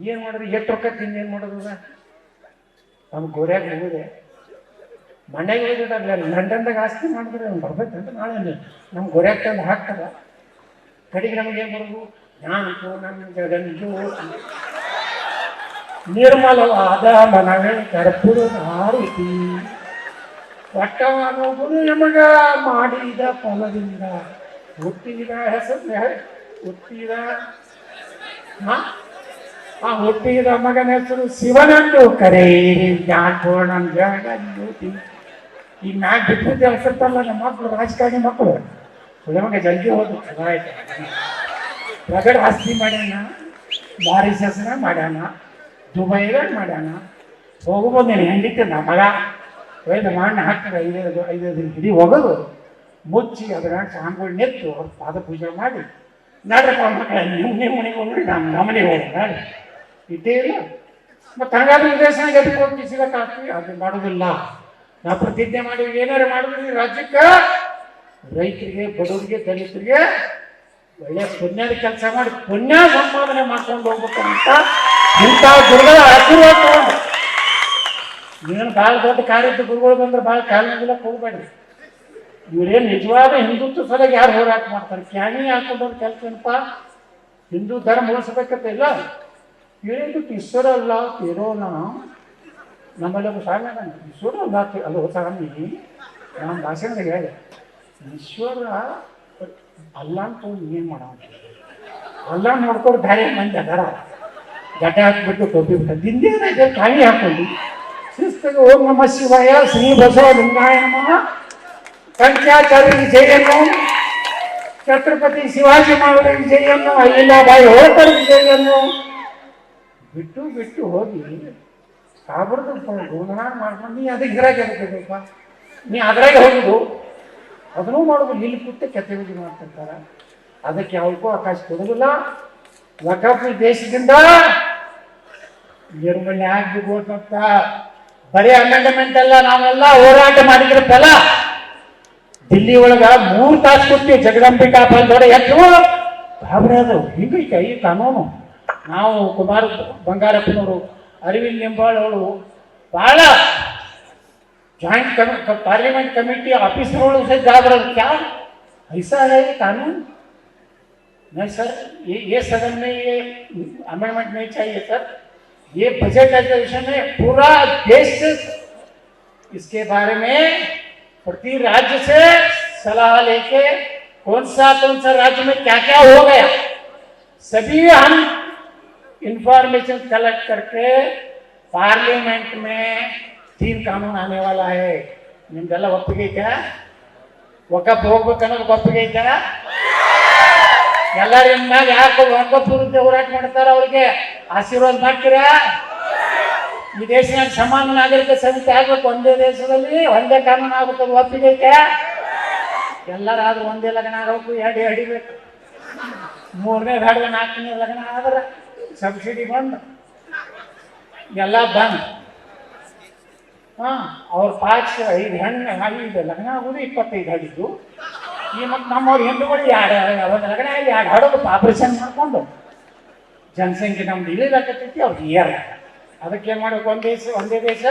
ಏನು ಮಾಡೋದು ಎಷ್ಟು ರೊಕ್ಕ ತಿಂದೇನು ಮಾಡೋದು ನಮ್ಮ ಗೋರ್ಯಾಗ ಹೋಗಿದೆ ಮನೆಗೆ ಹೋಗಿದ್ದಾಗಲ್ಲ ಲಂಡನ್ದಾಗ ಆಸ್ತಿ ಮಾಡಿದ್ರೆ ಅವ್ನು ಬರ್ಬೇಕಂತ ನಾಳೆ ನಮ್ಮ ಗೋರ್ಯಾಗ ತಂದು ಹಾಕ್ತಾರ. ಕಡೆಗೆ ನಮಗೆ ಏನು ಮಾಡೋದು ನಾನು ನನ್ನ ಜಗಂಜು ನಿರ್ಮಲವಾದ ಮನವೇ ಕರ್ಪುರು ಆರುತಿ ಒಟ್ಟವಾಗುವುದು ನಮಗ ಮಾಡಿದ ಫಲದಿಂದ ಹುಟ್ಟಿದ ಹೆಸರು ಹುಟ್ಟಿದ, ಹ? ಆ ಹುಟ್ಟಿದ ಮಗನ ಹೆಸರು ಶಿವನಂದು ಕರೆಯಿರಿ ಜ್ಞಾನಪೂರ್ಣ ಜಗಜ್ಯೋತಿ ಈ ಮ್ಯಾಗ್ ಬಿಟ್ಟು ಹೆಸರ್ತಲ್ಲ ನಮ್ಮ ಮಕ್ಕಳು ರಾಜಕಾರಣಿ ಮಕ್ಕಳು ನಮಗೆ ಜಲ್ದಿ ಹೋದ್ರು ಆಯ್ತು. ರಗಡ್ ಆಸ್ತಿ ಮಾಡ್ಯಾನ ಮಾರಿಸಸ್ನ ಮಾಡ್ಯಾನ, ದುಬೈದಾಗ ಮಾಡ್ಯಾನ. ಹೋಗ್ಬೋದು ನೀನು ಹೆಂಡಿತ್ತು ನಮ್ಮ ಮಗ. ಒಯ್ದು ಮಣ್ಣು ಹಾಕ್ತಾರೆ, ಐದೈದು ಐದೈದು ಹಿಡಿ ಹೋಗೋದು ಮುಚ್ಚಿ ಅದರ ಸಾಂಗುಳ್ ನೆತ್ತು, ಅವ್ರ ಪಾದ ಪೂಜೆ ಮಾಡಿ ನಡ್ರಪ್ಪ ಮಕ್ಕಳ ನಿಮ್ಮ ನಿಮ್ಮ ಮನೆಗೆ ಹೋಗ್ರಿ ನಮ್ಮ ನಮ್ಮನೆಗೆ ಹೋಗ್ರಿ ನಾಳೆ ಇದ್ದೇ ಇಲ್ಲ. ಮತ್ತು ಹಂಗಾದ್ರೆ ವಿದೇಶನಾಗ ಅಧಿಕಾರಿ ಸಿಗಕ್ಕೆ ಹಾಕ್ತೀವಿ ಅದು ಮಾಡೋದಿಲ್ಲ. ನಾ ಪ್ರತಿಜ್ಞೆ ಮಾಡಿ ಏನಾರು ಮಾಡಿದ್ರಿ ರಾಜ್ಯಕ್ಕೆ? ರೈತರಿಗೆ, ಬಡವರಿಗೆ, ದಲಿತರಿಗೆ ಒಳ್ಳೆ ಪುಣ್ಯದ ಕೆಲಸ ಮಾಡಿ ಪುಣ್ಯ ಸಂಪಾದನೆ ಮಾಡ್ಕೊಂಡು ಹೋಗ್ಬೇಕಂತ ಇಂಥ ಗುರುಗಳ ಆಶೀರ್ವಾದ ನೀನು ಭಾಳ ದೊಡ್ಡ ಕಾರ್ಯದ ಗುರುಗಳು ಬಂದ್ರೆ ಭಾಳ ಕಾಲಿನಿಂದ ಹೋಗ್ಬೇಡ್ರಿ ಇವರೇನು ನಿಜವಾದ ಹಿಂದುತ್ವ ಸಲಗ ಯಾರು ಹೋರಾಟ ಮಾಡ್ತಾರೆ? ಕ್ಯಾನಿ ಹಾಕೊಂಡವ್ರ ಕೆಲಸ ಏನಪ್ಪ? ಹಿಂದೂ ಧರ್ಮ ಉಳಿಸ್ಬೇಕಂತ ಇಲ್ಲ. ಹೇಳಿದ್ದು ಈಶ್ವರ ಅಲ್ಲ ಇರೋಣ ನಮ್ಮಲ್ಲಿ ಸ್ವಾಮಿ ಅದಾನೆ. ಈಶ್ವರ ಅಲ್ಲ, ಸ್ವಾಮಿ ನಮ್ಮ ಭಾಷಣದಾಗ ಹೇಳಿ. ಈಶ್ವರ, ಅಲ್ಲ ಅಂತ ಏನು ಮಾಡೋ ಅಲ್ಲ ನೋಡ್ಕೊಂಡು ಬೇರೆ ಮಂದಿ ಅದಾರ. ಗಡ್ಡ ಹಾಕ್ಬಿಟ್ಟು ಟೋಪಿ ಬಿಟ್ಟು. ಇದೆ? ಖಾಲಿ ಹಾಕೊಂಡು. ಶಿಸ್ತಿಗೆ ಓಂ ನಮ ಶಿವಾಯ ಶ್ರೀ ಬಸವ ಲಿಂಗಾಯ ನಮಃ ಕಂಚಾಚಾರ್ಯ ವಿಜಯನ್ನು ಛತ್ರಪತಿ ಶಿವಾಜಿ ಮಹಾರಾಜ ವಿಜಯನ್ನು ಬಾಯಿ ಹೋಳ್ಕರ್ ವಿಜಯನ್ನು ಬಿಟ್ಟು ಬಿಟ್ಟು ಹೋಗಿ ಸಾಬರ್ದು ಗೋಧನ ಮಾಡ್ಕೊಂಡು ನೀ ಅದಕ್ಕೆ ಇದ್ರಾಗ ಅದಕ್ಕೆಪ್ಪ ನೀ ಅದ್ರಾಗ ಹೋಗುದು. ಅದನ್ನೂ ಮಾಡೋದು. ಇಲ್ಲಿ ಕೂತೆ ಬಿಟ್ಟು ಮಾಡ್ತಿರ್ತಾರೆ. ಅದಕ್ಕೆ ಯಾವಕ್ಕೂ ಅವಕಾಶ ಕೊಡೋದಿಲ್ಲ. ಈ ದೇಶದಿಂದ ನಿರ್ಮೂಲನೆ ಆಗಿ ಅಂತ. ಬರೀ ಅಮೆಂಡ್ಮೆಂಟ್ ಎಲ್ಲ ನಾವೆಲ್ಲ ಹೋರಾಟ ಮಾಡಿದ್ರೆ ಫಲ ದಿಲ್ಲಿ ಒಳಗ ಮೂರು ತಾಸು ಕೊಟ್ಟು ಜಗದಂಬಿಕಾ ಎಷ್ಟು ಗಾಬರಿ ಅದು ಹಿಂಗೈತೆ, ಈ ಕಾನೂನು. ನಾವು ಕುಮಾರ ಬಂಗಾರಪ್ಪನವರು ಅರವಿಂದ್ ನಿಂಬಾಳ್ ಅವರು ಬಹಳ ಜಾಯಿಂಟ್ पार्लियामेंट कमेटी ऑफिस वालों से जा रहा क्या ऐसा है ये कानून नहीं सर ये ये सदन में ये अमेंडमेंट नहीं चाहिए सर ये बजट अधिवेशन है पूरा देश से इसके बारे में प्रति राज्य से सलाह लेके कौन सा कौन सा राज्य में क्या क्या हो गया सभी हम इंफॉर्मेशन कलेक्ट करके पार्लियामेंट में तीन कानून आने वाला है ನಿಮ್ದೆಲ್ಲ ಒಪ್ಪಿಗೆ ಐತಾ ಒಕ್ಕಪ್ ಹೋಗ್ಬೇಕು ಅನ್ನೋದು ಒಪ್ಪಿಗೆ ಐತಾ ಎಲ್ಲರ ಮ್ಯಾಗ ಯಾಕೆ ಒಕ್ಕಪ್ ವಿರುದ್ಧ ಹೋರಾಟ ಮಾಡ್ತಾರ ಅವ್ರಿಗೆ ಆಶೀರ್ವಾದ ಮಾಡ್ತೀರಾ ಈ ದೇಶನಾಗ ಸಮಾನ ನಾಗರಿಕ ಸಮಿತಿ ಆಗ್ಬೇಕು ಒಂದೇ ದೇಶದಲ್ಲಿ ಒಂದೇ ಕಾನೂನು ಆಗ್ಬೇಕು ಅದು ಒಪ್ಪಿಗೆ ಐತೆ ಎಲ್ಲರಾದ್ರೂ ಒಂದೇ ಲಗ್ನ ಆಗಬೇಕು ಎರಡು ಹಿಡಿಬೇಕು ಮೂರನೇ ಹಾಡಿದ ನಾಲ್ಕನೇ ಲಗ್ನ ಆದ್ರೆ ಸಬ್ಸಿಡಿ ಬಂದು ಎಲ್ಲ ಬಂದ್. ಹಾಂ, ಅವ್ರ ಪಾಚ್ ಐದು ಹೆಣ್ಣು ಐದು ಲಗ್ನ ಆಗೋದು ಇಪ್ಪತ್ತೈದು ಹಡಿದ್ದು ಈ ಮತ್ತು ನಮ್ಮವ್ರ ಹಿಂದೂಗಳು ಎರಡು ಅವಾಗ ಲಗ್ನ ಎರಡು ಹಡೋದು ಆಪರೇಷನ್ ಮಾಡ್ಕೊಂಡು ಜನಸಂಖ್ಯೆ ನಮ್ದು ಇಳಿದಾಕತ್ತೈತಿ ಅವ್ರಿಗೆ ಏರ್ ಅದಕ್ಕೆ ಏನು ಮಾಡ್ಬೇಕು? ಒಂದೇ ದೇಶ ಒಂದೇ ದೇಶ?